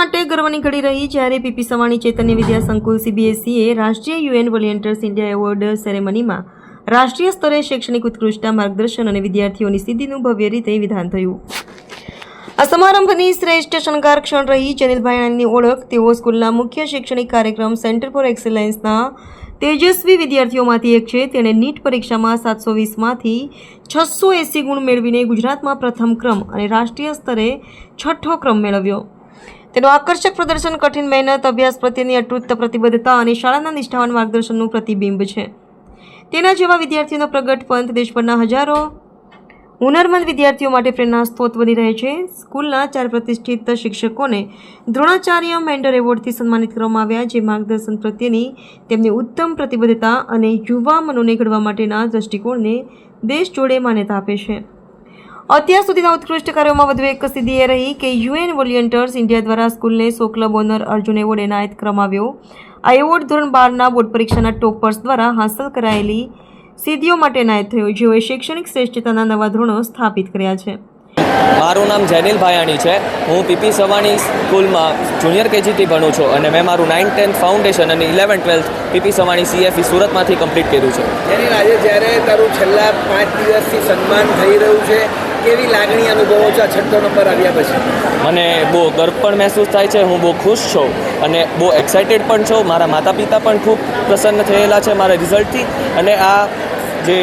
માટે ગર્વની ઘડી રહી જ્યારે પીપી સવાણી ચૈતન્ય વિદ્યા સંકુલ, સીબીએસઈએ, રાષ્ટ્રીય યુએન વોલિયન્ટર્સ ઇન્ડિયા એવોર્ડ સેરેમનીમાં રાષ્ટ્રીય સ્તરે શૈક્ષણિક ઉત્કૃષ્ટતા, માર્ગદર્શન અને વિદ્યાર્થીઓની સિદ્ધિનું ભવ્ય રીતે વિધાન થયું. આ સમારંભની શ્રેષ્ઠ શણગાર ક્ષણ રહી જનીલભાઈ આનંદની ઓળખ. તેઓ સ્કૂલના મુખ્ય શૈક્ષણિક કાર્યક્રમ સેન્ટર ફોર એક્સેલન્સના તેજસ્વી વિદ્યાર્થીઓમાંથી એક છે. તેણે નીટ પરીક્ષામાં સાતસો વીસમાંથી છસો એંસી ગુણ મેળવીને ગુજરાતમાં પ્રથમ ક્રમ અને રાષ્ટ્રીય સ્તરે છઠ્ઠો ક્રમ મેળવ્યો. તેનું આકર્ષક પ્રદર્શન, કઠિન મહેનત, અભ્યાસ પ્રત્યેની અટૂટ પ્રતિબદ્ધતા અને શાળાના નિષ્ઠાવાન માર્ગદર્શનનું પ્રતિબિંબ છે. તેના જેવા વિદ્યાર્થીઓનો પ્રગટ પંથ દેશભરના હજારો હુનરમંદ વિદ્યાર્થીઓ માટે પ્રેરણા સ્ત્રોત બની રહે છે. સ્કૂલના ચાર પ્રતિષ્ઠિત શિક્ષકોને દ્રોણાચાર્ય મેન્ડર એવોર્ડથી સન્માનિત કરવામાં આવ્યા, જે માર્ગદર્શન પ્રત્યેની તેમની ઉત્તમ પ્રતિબદ્ધતા અને યુવા મનોને ઘડવા માટેના દૃષ્ટિકોણને દેશ જોડે માન્યતા આપે છે. અત્યાર સુધીના ઉત્કૃષ્ટ કાર્યોમાં વધુ એક સિદ્ધિ એ રહી કે યુએન વોલિયન્ટર્સ ઇન્ડિયા દ્વારા સ્કૂલને સો ક્લબ ઓનર અર્જુન એવોર્ડ એનાયત કરવામાં આ એવોર્ડ ધોરણ બારના બોર્ડ પરીક્ષાના ટોપર્સ દ્વારા હાંસલ કરાયેલી સિદ્ધિઓ માટે એનાયત થયો જેઓએ શૈક્ષણિક શ્રેષ્ઠતાના નવા ધોરણો સ્થાપિત કર્યા છે. મારું નામ જેનિલ ભાયાણી છે. હું પીપી સવાણી સ્કૂલમાં જુનિયર કેજીથી ભણું છું અને મેં મારું નાઇન્થ ટેન્થ ફાઉન્ડેશન અને eleven twelfth PP Savani CFE સુરતમાંથી complete કર્યું છે. જેની આજે જ્યારે તારું છેલ્લા પાંચ દિવસથી સન્માન થઈ રહ્યું છે કેવી લાગણી અનુભવો છો આ છઠ્ઠો નંબર આવ્યા પછી? મને બહુ ગર્વ પણ મહેસૂસ થાય છે, હું બહુ ખુશ છું અને બહુ એક્સાઇટેડ પણ છું. મારા માતા પિતા પણ ખૂબ પ્રસન્ન થયેલા છે મારા રિઝલ્ટથી અને આ જે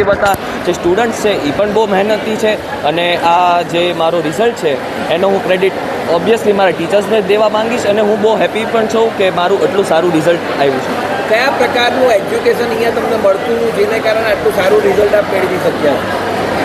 અ, બધા જે સ્ટુડન્ટ્સ છે એ પણ બહુ મહેનતી છે અને આ જે મારો રિઝલ્ટ છે એનો હું ક્રેડિટ ઓબ્વિયસલી મારા ટીચર્સને જ દેવા માંગીશ અને હું બહુ હેપી પણ છું કે મારું એટલું સારું રિઝલ્ટ આવ્યું છે. કયા પ્રકારનું એજ્યુકેશન અહીંયા તમને મળતું જેને કારણે આટલું સારું રિઝલ્ટ આપ મેળવી શક્યા?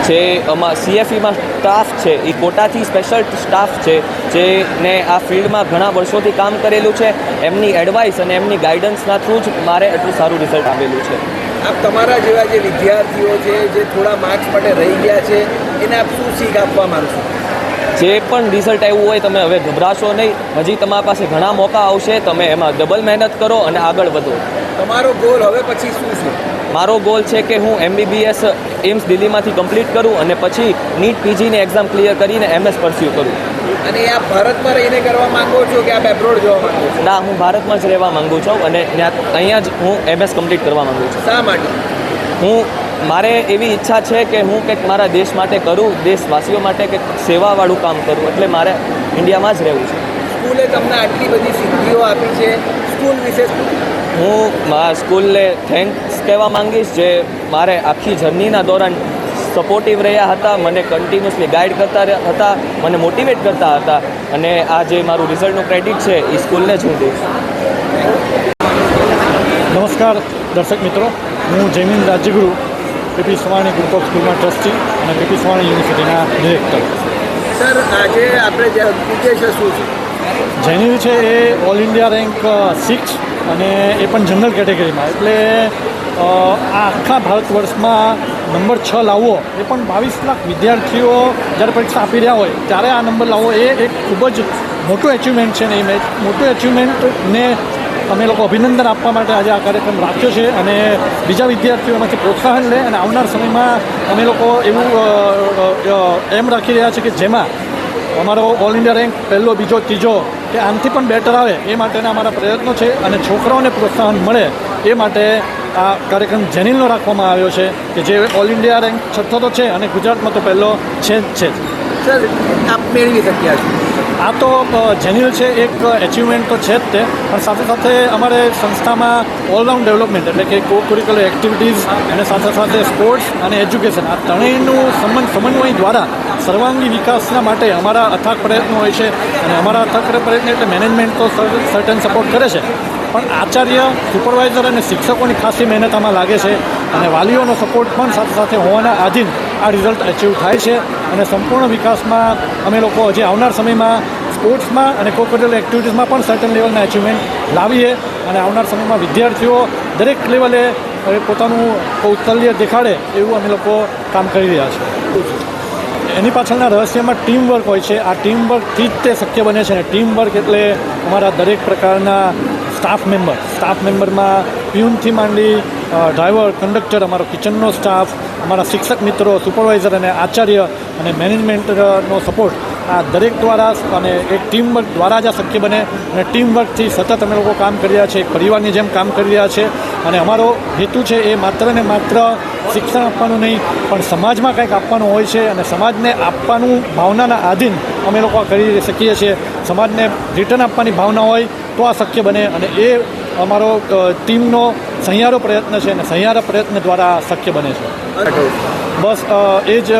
જે અમા સીએફઈમાં સ્ટાફ છે એ કોટાથી સ્પેશિયલ સ્ટાફ છે જેને આ ફિલ્ડમાં ઘણા વર્ષોથી કામ કરેલું છે. એમની એડવાઇસ અને એમની ગાઈડન્સના થ્રુ જ મારે એટલું સારું રિઝલ્ટ આવેલું છે. આપ તમારા જેવા જે વિદ્યાર્થીઓ છે જે થોડા માર્ક્સ માટે રહી ગયા છે એને આપ શું શીખ આપવા માંગશો જે પણ રિઝલ્ટ આવ્યું હોય તમે હવે ગભરાશો નહીં. હજી તમારા પાસે ઘણા મોકા આવશે તમે એમાં ડબલ મહેનત કરો અને આગળ વધો. તમારો ગોલ હવે પછી શું છે? મારો ગોલ છે કે હું એમબીબીએસ એમ્સ દિલ્હીમાંથી કમ્પ્લીટ કરું અને પછી નીટ પીજીની એક્ઝામ ક્લિયર કરીને એમએસ પરસ્યુ કરું. અને આ ભારતમાં રહીને કરવા માંગો છો કે આપ એબ્રોડ જવા માંગો છો? ના હું ભારતમાં જ રહેવા માંગુ છું અને ત્યાં અહીંયા જ હું એમએસ કમ્પ્લીટ કરવા માંગુ છું. શા માટે? હું મારે એવી ઈચ્છા છે કે હું કંઈક મારા દેશ માટે કરું દેશવાસીઓ માટે કંઈક સેવાવાળું કામ કરું એટલે મારે ઇન્ડિયામાં જ રહેવું છે. સ્કૂલે તમને આટલી બધી સિદ્ધિઓ આપી છે સ્કૂલ વિશે? હું મારા સ્કૂલને થેન્ક્સ કહેવા માંગીશ જે મારે આખી જર્નીના દોરાન સપોર્ટિવ રહ્યા હતા મને કન્ટિન્યુઅસલી ગાઈડ કરતા રહ્યા હતા મને મોટિવેટ કરતા હતા. અને આ જે મારું રિઝલ્ટનું ક્રેડિટ છે એ સ્કૂલને જ હું દઈશ નમસ્કાર દર્શક મિત્રો. હું Jaymin Rajyaguru PP Savani group of સ્કૂલમાં ટ્રસ્ટી અને પીપી સવાણી યુનિવર્સિટીના ડિરેક્ટર સર આજે આપણે જે ઉદ્દેશ્ય શું છે? જેનિલ છે એ ઓલ ઇન્ડિયા રેન્ક સિક્સ અને એ પણ જનરલ કેટેગરીમાં એટલે આખા ભારત વર્ષમાં નંબર છ લાવવો એ પણ બાવીસ લાખ વિદ્યાર્થીઓ જ્યારે પરીક્ષા આપી રહ્યા હોય, ત્યારે આ નંબર લાવવો એ એક ખૂબ જ મોટું એચિવમેન્ટ છે ને એ મેચ મોટું એચિવમેન્ટને અમે લોકો અભિનંદન આપવા માટે આજે આ કાર્યક્રમ રાખ્યો છે અને બીજા વિદ્યાર્થીઓમાંથી પ્રોત્સાહન લે અને આવનાર સમયમાં અમે લોકો એવું એમ રાખી રહ્યા છે કે જેમાં અમારો ઓલ ઇન્ડિયા રેન્ક પહેલો, બીજો, ત્રીજો કે આનાથી પણ બેટર આવે એ માટેના અમારા પ્રયત્નો છે અને છોકરાઓને પ્રોત્સાહન મળે એ માટે આ કાર્યક્રમ જેનિલનો રાખવામાં આવ્યો છે કે જે ઓલ ઇન્ડિયા રેન્ક છઠ્ઠો તો છે અને ગુજરાતમાં તો પહેલો છે જ છે સર આપ મેળવી શક્યા છો? આ તો જેન્યુઅલ છે એક એચિવમેન્ટ તો છે જ તે પણ સાથે સાથે અમારે સંસ્થામાં ઓલરાઉન્ડ ડેવલપમેન્ટ એટલે કે કો કરિક્યુલર એક્ટિવિટીઝ અને સાથે સાથે સ્પોર્ટ્સ અને એજ્યુકેશન આ ત્રણેયનું સંબંધ સમન્વય દ્વારા સર્વાંગી વિકાસના માટે અમારા અથાગ પ્રયત્નો હોય છે અને અમારા અથાગ પ્રયત્ન એટલે મેનેજમેન્ટ તો સર્ટન સપોર્ટ કરે છે. પણ આચાર્ય સુપરવાઇઝર અને શિક્ષકોની ખાસી મહેનત આમાં લાગે છે અને વાલીઓનો સપોર્ટ પણ સાથે સાથે હોવાના આધીન આ રિઝલ્ટ અચીવ થાય છે અને સંપૂર્ણ વિકાસમાં અમે લોકો હજી આવનાર સમયમાં સ્પોર્ટ્સમાં અને કોકરિક્યુલર એક્ટિવિટીઝમાં પણ સર્ટન લેવલના અચીવમેન્ટ લાવીએ અને આવનાર સમયમાં વિદ્યાર્થીઓ દરેક લેવલે પોતાનું કૌશલ્ય દેખાડે એવું અમે લોકો કામ કરી રહ્યા છીએ. એની પાછળના રહસ્યમાં ટીમ વર્ક હોય છે. આ ટીમ વર્કથી જ તે શક્ય બને છે અને ટીમ વર્ક એટલે અમારા દરેક પ્રકારના સ્ટાફ મેમ્બર સ્ટાફ મેમ્બરમાં પ્યુનથી માંડી ડ્રાઈવર કંડક્ટર અમારો કિચનનો સ્ટાફ અમારા શિક્ષક મિત્રો સુપરવાઇઝર અને આચાર્ય અને મેનેજમેન્ટનો સપોર્ટ આ દરેક દ્વારા અને એક ટીમ વર્ક દ્વારા જ આ શક્ય બને. અને ટીમ વર્કથી સતત અમે લોકો કામ કરી રહ્યા છે, એક પરિવારની જેમ કામ કરી રહ્યા છે. અને અમારો હેતુ છે એ માત્ર ને માત્ર શિક્ષણ આપવાનું નહીં, પણ સમાજમાં કંઈક આપવાનું હોય છે અને સમાજને આપવાનું ભાવનાના આધીન અમે લોકો કરી શકીએ છીએ. સમાજને રિટર્ન આપવાની ભાવના હોય તો આ શક્ય બને અને એ અમારો ટીમનો સહિયારો પ્રયત્ન છે અને સહિયારા પ્રયત્ન દ્વારા શક્ય બને છે. બસ એ જ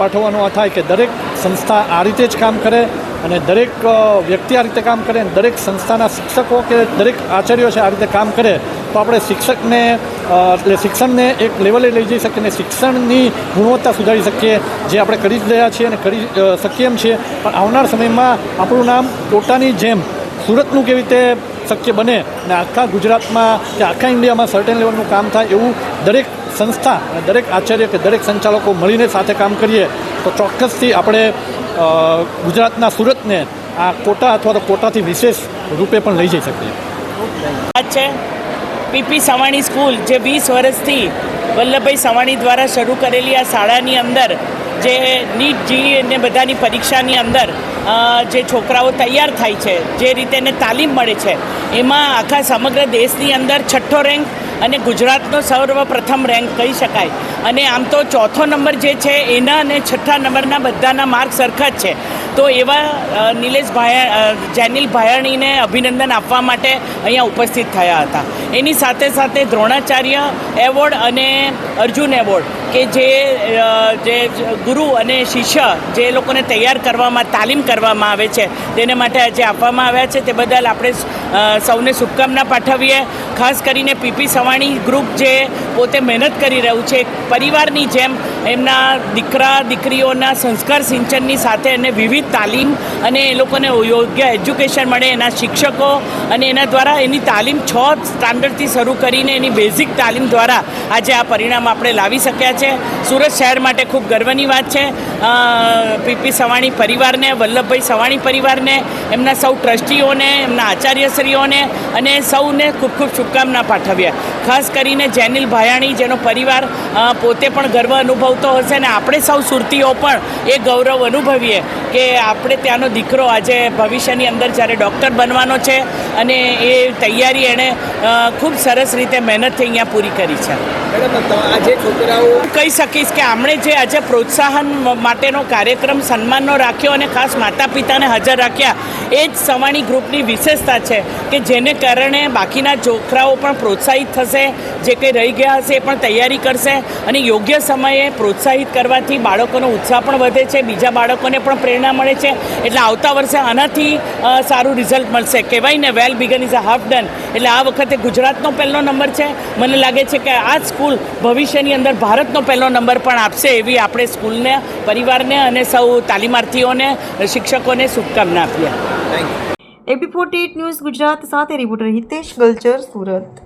પાઠવવાનું આ થાય કે દરેક સંસ્થા આ રીતે જ કામ કરે અને દરેક વ્યક્તિ આ રીતે કામ કરે અને દરેક સંસ્થાના શિક્ષકો કે દરેક આચાર્યો છે આ રીતે કામ કરે, તો આપણે શિક્ષકને એટલે શિક્ષણને એક લેવલે લઈ જઈ શકીએ અને શિક્ષણની ગુણવત્તા સુધારી શકીએ, જે આપણે કરી જ રહ્યા છીએ અને કરી શકીએ એમ છીએ. પણ આવનાર સમયમાં આપણું નામ ટોટાની જેમ સુરતનું કેવી રીતે શક્ય બને અને આખા ગુજરાતમાં કે આખા ઇન્ડિયામાં સર્ટેન લેવલનું કામ થાય એવું દરેક સંસ્થા અને દરેક આચાર્ય કે દરેક સંચાલકો મળીને સાથે કામ કરીએ, તો ચોક્કસથી આપણે ગુજરાતના સુરતને આ કોટા અથવા તો કોટાથી વિશેષ રૂપે પણ લઈ જઈ શકીએ. વાત છે? પીપી સવાણી સ્કૂલ જે વીસ વર્ષથી વલ્લભભાઈ સવાણી દ્વારા શરૂ કરેલી આ શાળાની અંદર, જે નીટ, જીઈ અને બધાની પરીક્ષાની અંદર જે છોકરાઓ તૈયાર થાય છે, જે રીતે એને તાલીમ મળે છે, એમાં આખા સમગ્ર દેશની અંદર છઠ્ઠો રેન્ક અને ગુજરાતનો સર્વપ્રથમ રેન્ક કહી શકાય. અને આમ તો ચોથો નંબર જે છે, એના અને છઠ્ઠા નંબરના બધાના માર્ક સરખા જ છે. તો એવા નિલેશ ભાયા જેનિલ ભાયાણીને અભિનંદન આપવા માટે અહીંયા ઉપસ્થિત થયા હતા. એની સાથે સાથે દ્રોણાચાર્ય એવોર્ડ અને અર્જુન એવોર્ડ. કે જે જે ગુરુ અને શિષ્ય જે લોકોને તૈયાર કરવામાં, તાલીમ કરવામાં આવે છે, તેને માટે આજે આપવામાં આવ્યા છે. તે બદલ આપણે સૌને શુભકામના પાઠવીએ. ખાસ કરીને પીપી સવાણી ગ્રુપ જે પોતે મહેનત કરી રહ્યું છે પરિવારની જેમ એમના દીકરા, દીકરીઓના સંસ્કાર સિંચનની સાથે એને વિવિધ તાલીમ અને એ લોકોને યોગ્ય એજ્યુકેશન મળે, એના શિક્ષકો અને એના દ્વારા એની તાલીમ છ સ્ટાન્ડર્ડથી શરૂ કરીને એની બેઝિક તાલીમ દ્વારા આજે આ પરિણામ આપણે લાવી શક્યા છે. સુરત શહેર માટે ખૂબ ગર્વની વાત છે. પીપી સવાણી પરિવારને, વલ્લભભાઈ સવાણી પરિવારને, એમના સૌ ટ્રસ્ટીઓને, એમના આચાર્યશ્રીઓને અને સૌને ખૂબ ખૂબ શુભકામના પાઠવ્યા. ખાસ કરીને જેનિલ ભાયાણી જેનો પરિવાર પોતે પણ ગર્વ અનુભવતો હશે અને આપણે સૌ સુરતીઓ પણ એ ગૌરવ અનુભવીએ કે આપણે ત્યાંનો દીકરો આજે ભવિષ્યની અંદર જ્યારે ડૉક્ટર બનવાનો છે અને એ તૈયારી એણે ખૂબ સરસ રીતે મહેનતથી અહીંયા પૂરી કરી છે. આ છોકરાઓ કહી શકીશ કે આમણે જે આજે પ્રોત્સાહન માટેનો કાર્યક્રમ સન્માનનો રાખ્યો અને ખાસ માતા પિતાને હાજર રાખ્યા, એ જ સવાણી ગ્રુપની વિશેષતા છે કે જેને કારણે બાકીના છોકરાઓ પણ પ્રોત્સાહિત થશે, જે કંઈ રહી ગયા હશે એ પણ તૈયારી કરશે અને યોગ્ય સમયે પ્રોત્સાહિત કરવાથી બાળકોનો ઉત્સાહ પણ વધે છે, બીજા બાળકોને પણ પ્રેરણા મળે છે. એટલે આવતા વર્ષે આનાથી સારું રિઝલ્ટ મળશે. કહેવાય ને well begun is a half done એટલે આ વખતે ગુજરાતનો પહેલો નંબર છે. મને લાગે છે કે આ સ્કૂલ ભવિષ્યની અંદર ભારતનો પહેલો નંબર પણ આપશે એવી આપણે સ્કૂલને, પરિવારને અને સૌ તાલીમાર્થીઓને, શિક્ષકોને શુભકામના આપીએ. એબી ફોર્ટી ન્યૂઝ ગુજરાત સાથે રિપોર્ટર હિતેશ ગલચર, સુરત.